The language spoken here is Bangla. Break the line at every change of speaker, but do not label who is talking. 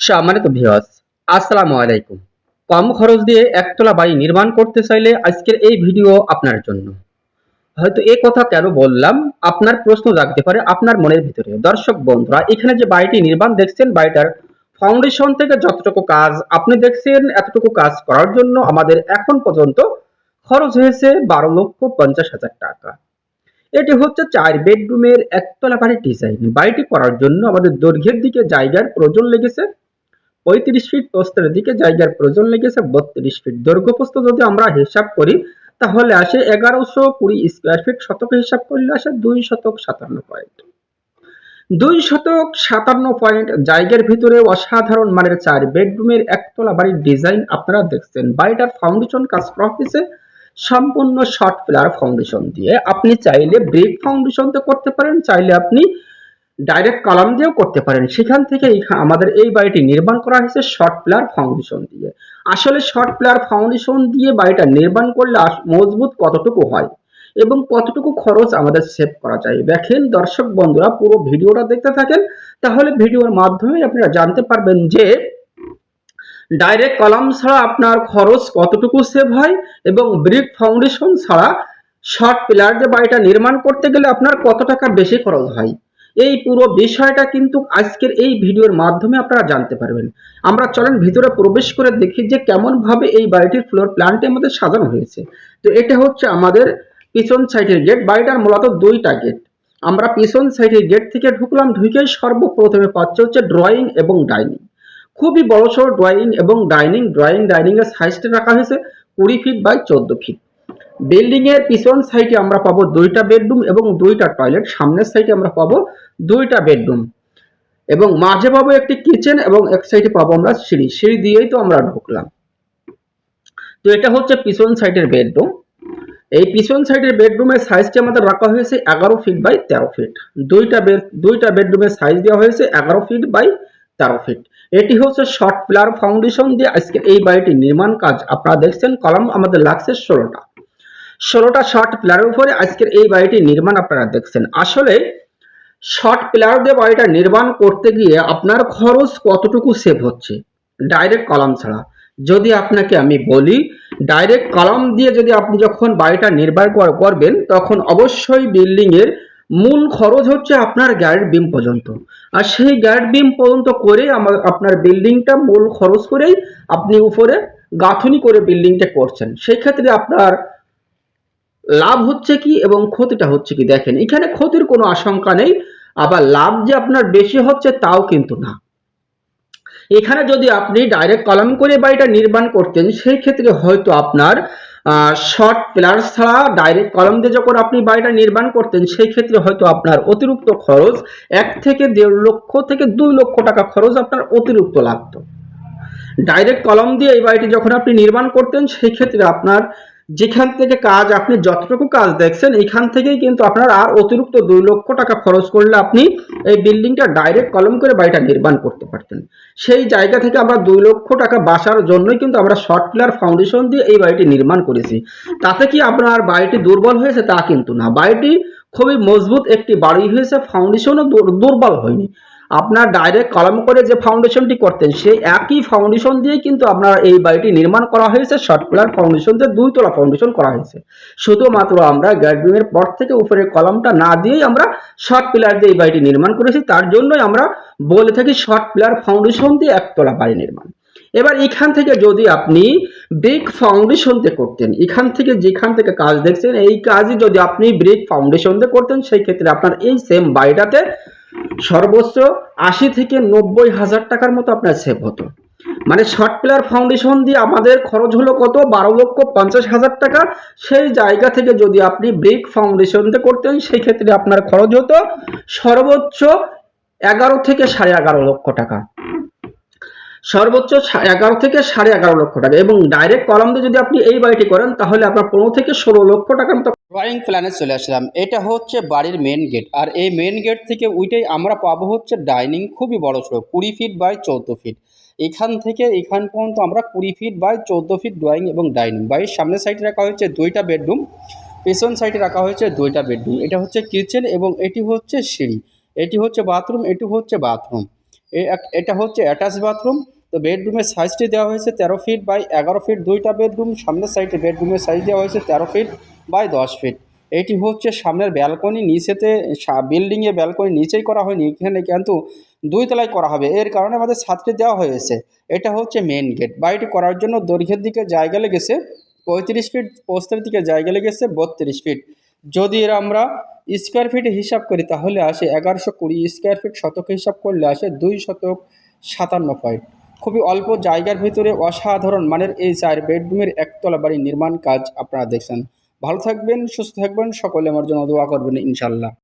সম্মানিত ভিউয়ার্স আসসালামু আলাইকুম। কম খরচ দিয়ে একতলা বাড়ি নির্মাণ করতে চাইলে আজকের এই ভিডিও আপনার জন্য। হয়তো এই কথা কেন বললাম? আপনার প্রশ্ন জাগতে পারে আপনার মনের ভিতরে। দর্শক, বন্ধুরা, এখানে যে বাড়িটি নির্মাণ দেখছেন, বাড়িটার ফাউন্ডেশন থেকে যতটুকু কাজ আপনি দেখছেন, এতটুকু কাজ করার জন্য আমাদের এখন পর্যন্ত খরচ হয়েছে বারো লক্ষ পঞ্চাশ হাজার টাকা। এটি হচ্ছে চার বেডরুমের একতলা বাড়ির ডিজাইন বাড়িটি করার জন্য আমাদের দৈর্ঘ্যের দিকে জায়গার প্রয়োজন লেগেছে। পঁয়ত্রিশ ফিট প্রস্থের দিকে জায়গার প্রয়োজন লেগেছে বত্রিশ ফিট দৈর্ঘ্য প্রস্থ যদি আমরা হিসাব করি, তাহলে আসে এগারোশো কুড়ি স্কোয়ার ফিট শতক হিসাব করলে আসে দুই শতক সাতান্ন পয়েন্ট দুই শতক সাতান্ন পয়েন্ট জায়গার ভিতরে অসাধারণ মানের চার বেডরুমের একতলা বাড়ির ডিজাইন আপনারা দেখছেন। বাড়িটার ফাউন্ডেশন কাজ করা হয়েছে সম্পূর্ণ শর্ট পিলার ফাউন্ডেশন দিয়ে। আপনি চাইলে ব্রিক ফাউন্ডেশন তো করতে পারেন, চাইলে আপনি ডাইরেক্ট কলাম দিয়েও করতে পারেন। সেখান থেকে আমাদের এই বাড়িটি নির্মাণ করা হয়েছে শর্ট প্লেয়ার ফাউন্ডেশন দিয়ে। আসলে শর্ট প্লেয়ার ফাউন্ডেশন দিয়ে বাড়িটা নির্মাণ করলে মজবুত কতটুকু হয় এবং কতটুকু খরচ আমাদের সেভ করা যায়। দেখেন দর্শক বন্ধুরা, পুরো ভিডিওটা দেখতে থাকেন। তাহলে ভিডিওর মাধ্যমে আপনারা জানতে পারবেন যে ডাইরেক্ট কলাম ছাড়া আপনার খরচ কতটুকু সেভ হয় এবং ব্রিক ফাউন্ডেশন ছাড়া শর্ট পিলার দিয়ে বাড়িটা নির্মাণ করতে গেলে আপনার কত টাকা বেশি খরচ হয়। এই পুরো বিষয়টা কিন্তু আজকের এই ভিডিওর মাধ্যমে আপনারা জানতে পারবেন। আমরা চলেন ভিতরে প্রবেশ করে দেখি যে কেমন ভাবে এই বাড়িটির ফ্লোর প্ল্যানটি আমাদের সাজানো হয়েছে। তো এটা হচ্ছে আমাদের পিছন সাইডের গেট বাড়িটার মূলত দুইটা গেট আমরা পিছন সাইডের গেট থেকে ঢুকলাম, ঢুকেই সর্বপ্রথমে পাচ্ছে হচ্ছে ড্রয়িং এবং ডাইনিং খুবই বড়সড় ড্রয়িং এবং ডাইনিং ড্রয়িং ডাইনিং এর সাইজটা রাখা হয়েছে কুড়ি ফিট বাই চোদ্দ ফিট বিল্ডিং এর পিছন সাইডে আমরা পাবো দুইটা বেডরুম এবং দুইটা টয়লেট সামনের সাইডে আমরা পাবো দুইটা বেডরুম এবং মাঝে পাবো একটি কিচেন এবং এক সাইডে পাবো আমরা সিঁড়ি। সিঁড়ি দিয়েই তো আমরা ঢুকলাম। তো এটা হচ্ছে পিছন সাইডের বেডরুম এই পিছন সাইডের বেডরুমের সাইজটি আমাদের রাখা হয়েছে এগারো ফিট বাই তেরো ফিট দুইটা বেড দুইটা বেডরুমের সাইজ দেওয়া হয়েছে এগারো ফিট বাই তেরো ফিট এটি হচ্ছে শর্ট পিলার ফাউন্ডেশন দিয়ে আজকে এই বাড়িটি নির্মাণ কাজ। আপনারা দেখছেন কলম আমাদের লাগছে ষোলোটা। ষোলোটা শর্ট পিলারের উপরে আজকের এই বাড়িটির নির্মাণ আপনারা দেখছেন। আসলে শর্ট পিলার দিয়ে বাড়িটা নির্মাণ করতে গিয়ে আপনার খরচ কতটুকু সেভ হচ্ছে? ডাইরেক্ট কলাম ছাড়া। যদি আপনাকে আমি বলি ডাইরেক্ট কলাম দিয়ে যদি আপনি যখন বাড়িটা নির্মাণ কর- করবেন, তখন অবশ্যই বিল্ডিং এর মূল খরচ হচ্ছে আপনার গ্যারেট বিম পর্যন্ত। আর সেই গ্যারেট বিম পর্যন্ত করে আমার আপনার বিল্ডিংটা মূল খরচ করেই আপনি উপরে গাঁথনি করে বিল্ডিংটা করছেন। সেই ক্ষেত্রে আপনার লাভ হচ্ছে কি এবং ক্ষতিটা হচ্ছে কি? দেখেন, এখানে ক্ষতির কোনো আশঙ্কা নেই, আবার লাভ যে আপনার বেশি হচ্ছে তাও কিন্তু না। এখানে যদি আপনি ডাইরেক্ট কলাম করে বাড়িটা নির্মাণ করতেন সেই ক্ষেত্রে হয়তো আপনার শর্ট পিলার ছাড়া ডাইরেক্ট কলম দিয়ে যখন আপনি বাড়িটা নির্মাণ করতেন সেই ক্ষেত্রে হয়তো আপনার অতিরিক্ত খরচ এক থেকে দেড় লক্ষ থেকে দুই লক্ষ টাকা খরচ আপনার অতিরিক্ত লাগতো। ডাইরেক্ট কলম দিয়ে এই বাড়িটি যখন আপনি নির্মাণ করতেন সেই ক্ষেত্রে আপনার যেখান থেকে কাজ আপনি যতটুকু কাজ দেখছেন, এখান থেকেই কিন্তু আপনার আর অতিরিক্ত দুই লক্ষ টাকা খরচ করলে আপনি এই বিল্ডিংটা ডাইরেক্ট কলম করে বাড়িটা নির্মাণ করতে পারতেন। সেই জায়গা থেকে আমরা দুই লক্ষ টাকা বাসার জন্যই কিন্তু আমরা শর্ট পিলার ফাউন্ডেশন দিয়ে এই বাড়িটি নির্মাণ করেছি। তাতে কি আপনার বাড়িটি দুর্বল হয়েছে? তা কিন্তু না। বাড়িটি খুবই মজবুত একটি বাড়ি হয়েছে ফাউন্ডেশনও দুর্বল হয়নি। আপনার ডাইরেক্ট কলম করে যে ফাউন্ডেশনটি করতেন, সেই একই ফাউন্ডেশন দিয়ে কিন্তু আপনার এই বাড়িটি নির্মাণ করা হয়েছে। শর্ট পিলার ফাউন্ডেশন দিয়ে দুই তলা ফাউন্ডেশন করা হয়েছে। শুধুমাত্র আমরা গ্যাডবিমের পর থেকে উপরে কলমটা না দিয়েই আমরা শর্ট পিলার দিয়ে এই বাড়িটি নির্মাণ করেছি। তার জন্যই আমরা বলে থাকি শর্ট পিলার ফাউন্ডেশন দিয়ে একতলা বাড়ি নির্মাণ। এবার এখান থেকে যদি আপনি ব্রিক ফাউন্ডেশন দিয়ে করতেন, এখান থেকে যেখান থেকে কাজ দেখছেন, এই কাজই যদি আপনি ব্রিক ফাউন্ডেশন দিয়ে করতেন, সেই ক্ষেত্রে আপনার এই সেম বাড়িটাতে সর্বোচ্চ আশি থেকে নব্বই হাজার টাকার মতো আপনার সেভ হতো। মানে শর্ট প্লেয়ার ফাউন্ডেশন দিয়ে আমাদের খরচ হলো কত? বারো লক্ষ পঞ্চাশ হাজার টাকা। সেই জায়গা থেকে যদি আপনি ব্রিক ফাউন্ডেশন দিয়ে করতেন, সেই ক্ষেত্রে আপনার খরচ হতো সর্বোচ্চ এগারো থেকে সাড়ে এগারো লক্ষ টাকা। সর্বোচ্চ এগারো থেকে সাড়ে এগারো লক্ষ টাকা এবং ডাইরেক্ট কলম দিয়ে যদি আপনি এই বাড়িটি করেন, তাহলে আপনার পনেরো থেকে ষোলো লক্ষ টাকার মতো ড্রয়িং প্ল্যানে চলে আসলাম। এটা হচ্ছে বাড়ির মেন গেট আর এই মেন গেট থেকে উইটাই আমরা পাবো হচ্ছে ডাইনিং খুবই বড় সড়ো কুড়ি ফিট বাই চৌদ্দ ফিট এখান থেকে এখান পর্যন্ত আমরা কুড়ি ফিট বাই চৌদ্দ ফিট ড্রয়িং এবং ডাইনিং বাড়ির সামনের সাইডে রাখা হয়েছে দুইটা বেডরুম পেছন সাইডে রাখা হয়েছে দুইটা বেডরুম এটা হচ্ছে কিচেন এবং এটি হচ্ছে সিঁড়ি। এটি হচ্ছে বাথরুম এটি হচ্ছে বাথরুম
এটা হচ্ছে অ্যাটাচ বাথরুম তো বেডরুমের সাইজটি দেওয়া হয়েছে তেরো ফিট বাই এগারো ফিট দুইটা বেডরুম সামনের সাইডে বেডরুমের সাইজ দেওয়া হয়েছে তেরো ফিট বাই দশ ফিট এটি হচ্ছে সামনের ব্যালকনি নিচেতে বিল্ডিংয়ে ব্যালকনি নিচেই করা হয়নি, এখানে কিন্তু দুই তলায় করা হবে। এর কারণে আমাদের ছাদটি দেওয়া হয়েছে। এটা হচ্ছে মেন গেট বাড়িটি করার জন্য দৈর্ঘ্যের দিকে জায়গা লেগেছে, পঁয়ত্রিশ ফিট পোস্তের দিকে জায়গা লেগেছে, বত্রিশ ফিট যদি এর আমরা স্কোয়ার ফিটে হিসাব করি, তাহলে আসে এগারোশো কুড়ি স্কোয়ার ফিট শতক হিসাব করলে আসে দুই শতক সাতান্ন পয়েন্ট খুবই অল্প জায়গার ভিতরে অসাধারণ মানের এই চার বেডরুমের একতলা বাড়ি নির্মাণ কাজ আপনারা দেখছেন। ভালো থাকবেন, সুস্থ থাকবেন, সকলে আমার জন্য দোয়া করবেন ইনশাল্লাহ